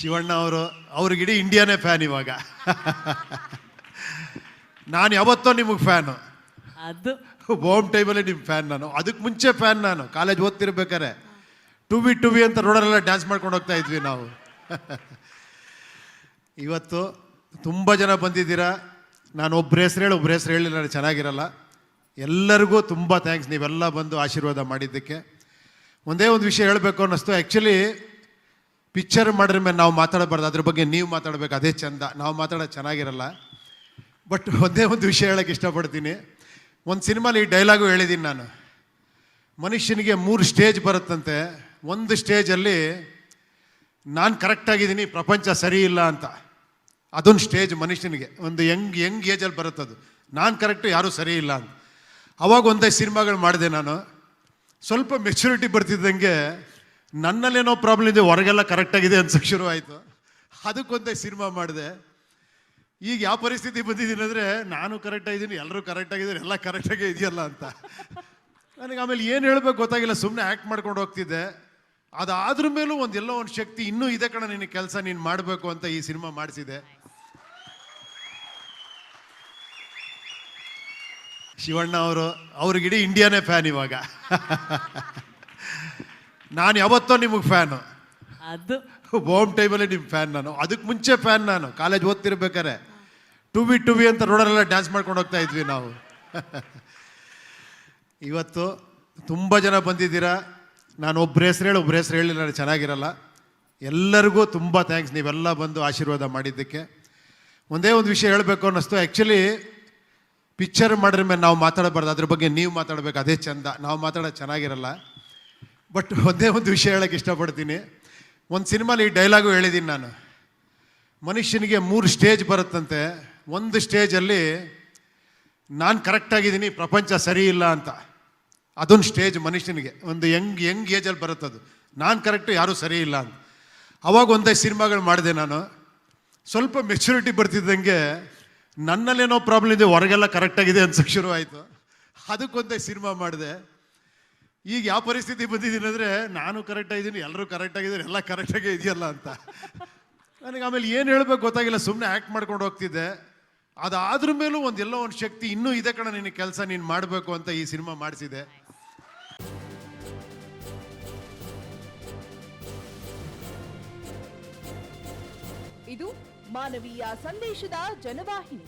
ಶಿವಣ್ಣ ಅವರು ಅವ್ರಿಗಿಡೀ ಇಂಡಿಯಾನೇ ಫ್ಯಾನ್ ಇವಾಗ. ನಾನು ಯಾವತ್ತೋ ನಿಮಗೆ ಫ್ಯಾನು ಅದು. ಹೋಮ್ ಟೈಮಲ್ಲಿ ನಿಮ್ಮ ಫ್ಯಾನ್ ನಾನು. ಅದಕ್ಕೆ ಮುಂಚೆ ಫ್ಯಾನ್ ನಾನು. ಕಾಲೇಜ್ ಓದ್ತಿರ್ಬೇಕಾರೆ ಟು ಬಿ ಟು ಬಿ ಅಂತ ರೋಡಲ್ಲೆಲ್ಲ ಡ್ಯಾನ್ಸ್ ಮಾಡ್ಕೊಂಡು ಹೋಗ್ತಾ ಇದ್ವಿ ನಾವು. ಇವತ್ತು ತುಂಬ ಜನ ಬಂದಿದ್ದೀರಾ? ನಾನು ಒಬ್ಬರ ಹೆಸರು ಹೇಳಿ ಒಬ್ಬರ ಹೆಸರು ಹೇಳಿ ನಾನು ಚೆನ್ನಾಗಿರಲ್ಲ. ಎಲ್ಲರಿಗೂ ತುಂಬ ಥ್ಯಾಂಕ್ಸ್ ನೀವೆಲ್ಲ ಬಂದು ಆಶೀರ್ವಾದ ಮಾಡಿದ್ದಕ್ಕೆ. ಒಂದೇ ಒಂದು ವಿಷಯ ಹೇಳಬೇಕು ಅನ್ನಿಸ್ತು. ಆ್ಯಕ್ಚುಲಿ ಪಿಕ್ಚರ್ ಮಾಡಿದ್ರ ಮೇಲೆ ನಾವು ಮಾತಾಡಬಾರ್ದು. ಅದ್ರ ಬಗ್ಗೆ ನೀವು ಮಾತಾಡಬೇಕು. ಅದೇ ಚಂದ. ನಾವು ಮಾತಾಡೋದು ಚೆನ್ನಾಗಿರಲ್ಲ. ಬಟ್ ಒಂದೇ ಒಂದು ವಿಷಯ ಹೇಳೋಕ್ಕೆ ಇಷ್ಟಪಡ್ತೀನಿ. ಒಂದು ಸಿನಿಮಾಲಿ ಈ ಡೈಲಾಗು ಹೇಳಿದ್ದೀನಿ ನಾನು. ಮನುಷ್ಯನಿಗೆ ಮೂರು ಸ್ಟೇಜ್ ಬರುತ್ತಂತೆ. ಒಂದು ಸ್ಟೇಜಲ್ಲಿ ನಾನು ಕರೆಕ್ಟಾಗಿದ್ದೀನಿ ಪ್ರಪಂಚ ಸರಿ ಇಲ್ಲ ಅಂತ. ಅದೊಂದು ಸ್ಟೇಜ್ ಮನುಷ್ಯನಿಗೆ. ಒಂದು ಯಂಗ್ ಯಂಗ್ ಏಜಲ್ಲಿ ಬರುತ್ತದು ನಾನು ಕರೆಕ್ಟು ಯಾರೂ ಸರಿ ಇಲ್ಲ ಅಂತ. ಅವಾಗ ಒಂದೇ ಸಿನಿಮಾಗಳು ಮಾಡಿದೆ ನಾನು. ಸ್ವಲ್ಪ ಮೆಚುರಿಟಿ ಬರ್ತಿದ್ದಂಗೆ ನನ್ನಲ್ಲೇನೋ ಪ್ರಾಬ್ಲಮ್ ಇದೆ, ಹೊರಗೆಲ್ಲ ಕರೆಕ್ಟಾಗಿದೆ ಅನ್ಸೋಕ್ಕೆ ಶುರು ಆಯಿತು. ಅದಕ್ಕೊಂದೇ ಸಿನಿಮಾ ಮಾಡಿದೆ. ಈಗ ಯಾವ ಪರಿಸ್ಥಿತಿ ಬಂದಿದ್ದೀನಿ ಅಂದರೆ, ನಾನು ಕರೆಕ್ಟಾಗಿದ್ದೀನಿ ಎಲ್ಲರೂ ಕರೆಕ್ಟಾಗಿದ್ದಾರೆ ಎಲ್ಲ ಕರೆಕ್ಟಾಗೇ ಇದೆಯಲ್ಲ ಅಂತ. ನನಗೆ ಆಮೇಲೆ ಏನು ಹೇಳಬೇಕು ಗೊತ್ತಾಗಿಲ್ಲ ಸುಮ್ಮನೆ ಆ್ಯಕ್ಟ್ ಮಾಡ್ಕೊಂಡು ಹೋಗ್ತಿದ್ದೆ. ಅದಾದ್ರ ಮೇಲೂ ಒಂದು ಎಲ್ಲೋ ಒಂದು ಶಕ್ತಿ ಇನ್ನೂ ಇದೆ ಕಣ, ನಿನ್ನ ಕೆಲಸ, ನೀನು ಮಾಡಬೇಕು ಅಂತ ಈ ಸಿನಿಮಾ ಮಾಡಿಸಿದೆ. ಶಿವಣ್ಣ ಅವರು, ಅವ್ರಿಗಿಡೀ ಇಂಡಿಯಾನೇ ಫ್ಯಾನ್ ಇವಾಗ. ನಾನು ಯಾವತ್ತೋ ನಿಮಗೆ ಫ್ಯಾನು. ಅದು. ಹೋಮ್ ಟೈಮಲ್ಲಿ ನಿಮ್ಮ ಫ್ಯಾನ್ ನಾನು. ಅದಕ್ಕೆ ಮುಂಚೆ ಫ್ಯಾನ್ ನಾನು. ಕಾಲೇಜ್ ಓದ್ತಿರ್ಬೇಕಾರೆ ಟು ಬಿ ಟು ಬಿ ಅಂತ ರೋಡಲ್ಲೆಲ್ಲ ಡ್ಯಾನ್ಸ್ ಮಾಡ್ಕೊಂಡು ಹೋಗ್ತಾ ಇದ್ವಿ ನಾವು. ಇವತ್ತು ತುಂಬ ಜನ ಬಂದಿದ್ದೀರಾ? ನಾನು ಒಬ್ಬರ ಹೆಸರು ಹೇಳಿ ಒಬ್ಬರ ಹೆಸರು ಹೇಳಿ ನಾನು ಚೆನ್ನಾಗಿರಲ್ಲ. ಎಲ್ಲರಿಗೂ ತುಂಬ ಥ್ಯಾಂಕ್ಸ್ ನೀವೆಲ್ಲ ಬಂದು ಆಶೀರ್ವಾದ ಮಾಡಿದ್ದಕ್ಕೆ. ಒಂದೇ ಒಂದು ವಿಷಯ ಹೇಳಬೇಕು ಅನ್ನಿಸ್ತು. ಆ್ಯಕ್ಚುಲಿ ಪಿಕ್ಚರ್ ಮಾಡಿದ್ರ ಮೇಲೆ ನಾವು ಮಾತಾಡಬಾರ್ದು. ಅದ್ರ ಬಗ್ಗೆ ನೀವು ಮಾತಾಡಬೇಕು. ಅದೇ ಚಂದ. ನಾವು ಮಾತಾಡೋದು ಚೆನ್ನಾಗಿರಲ್ಲ. ಬಟ್ ಒಂದೇ ಒಂದು ವಿಷಯ ಹೇಳೋಕ್ಕೆ ಇಷ್ಟಪಡ್ತೀನಿ. ಒಂದು ಸಿನಿಮಾಲಿ ಈ ಡೈಲಾಗು ಹೇಳಿದ್ದೀನಿ ನಾನು. ಮನುಷ್ಯನಿಗೆ ಮೂರು ಸ್ಟೇಜ್ ಬರುತ್ತಂತೆ. ಒಂದು ಸ್ಟೇಜಲ್ಲಿ ನಾನು ಕರೆಕ್ಟಾಗಿದ್ದೀನಿ ಪ್ರಪಂಚ ಸರಿ ಇಲ್ಲ ಅಂತ. ಅದೊಂದು ಸ್ಟೇಜ್ ಮನುಷ್ಯನಿಗೆ. ಒಂದು ಯಂಗ್ ಯಂಗ್ ಏಜಲ್ಲಿ ಬರುತ್ತದು. ನಾನು ಕರೆಕ್ಟು ಯಾರೂ ಸರಿ ಇಲ್ಲ ಅಂತ. ಅವಾಗ ಒಂದೇ ಸಿನಿಮಾಗಳು ಮಾಡಿದೆ ನಾನು. ಸ್ವಲ್ಪ ಮೆಚುರಿಟಿ ಬರ್ತಿದ್ದಂಗೆ ನನ್ನಲ್ಲೇನೋ ಪ್ರಾಬ್ಲಮ್ ಇದೆ, ಹೊರಗೆಲ್ಲ ಕರೆಕ್ಟಾಗಿದೆ ಅನ್ಸಕ್ಕೆ ಶುರು ಆಯಿತು ಅದಕ್ಕೊಂದೇ ಸಿನಿಮಾ ಮಾಡಿದೆ. ಈಗ ಯಾವ ಪರಿಸ್ಥಿತಿ ಬಂದಿದ್ದೀನಿ ಅಂದರೆ ನಾನು ಕರೆಕ್ಟಾಗಿದ್ದೀನಿ ಎಲ್ಲರೂ ಕರೆಕ್ಟಾಗಿದ್ದಾರೆ ಎಲ್ಲ ಕರೆಕ್ಟಾಗೇ ಇದೆಯಲ್ಲ ಅಂತ. ನನಗೆ ಆಮೇಲೆ ಏನು ಹೇಳಬೇಕು ಗೊತ್ತಾಗಿಲ್ಲ ಸುಮ್ಮನೆ ಆ್ಯಕ್ಟ್ ಮಾಡ್ಕೊಂಡು ಹೋಗ್ತಿದ್ದೆ. ಅದಾದ್ರ ಮೇಲೂ ಒಂದು ಎಲ್ಲೋ ಒಂದು ಶಕ್ತಿ ಇನ್ನೂ ಇದೆ ಕಣ ನಿನ್ನ ಕೆಲಸ, ನೀನು ಮಾಡಬೇಕು ಅಂತ ಈ ಸಿನಿಮಾ ಮಾಡಿಸಿದೆ ಇದು ಮಾನವೀಯ ಸಂದೇಶದ ಜನವಾಹಿನಿ.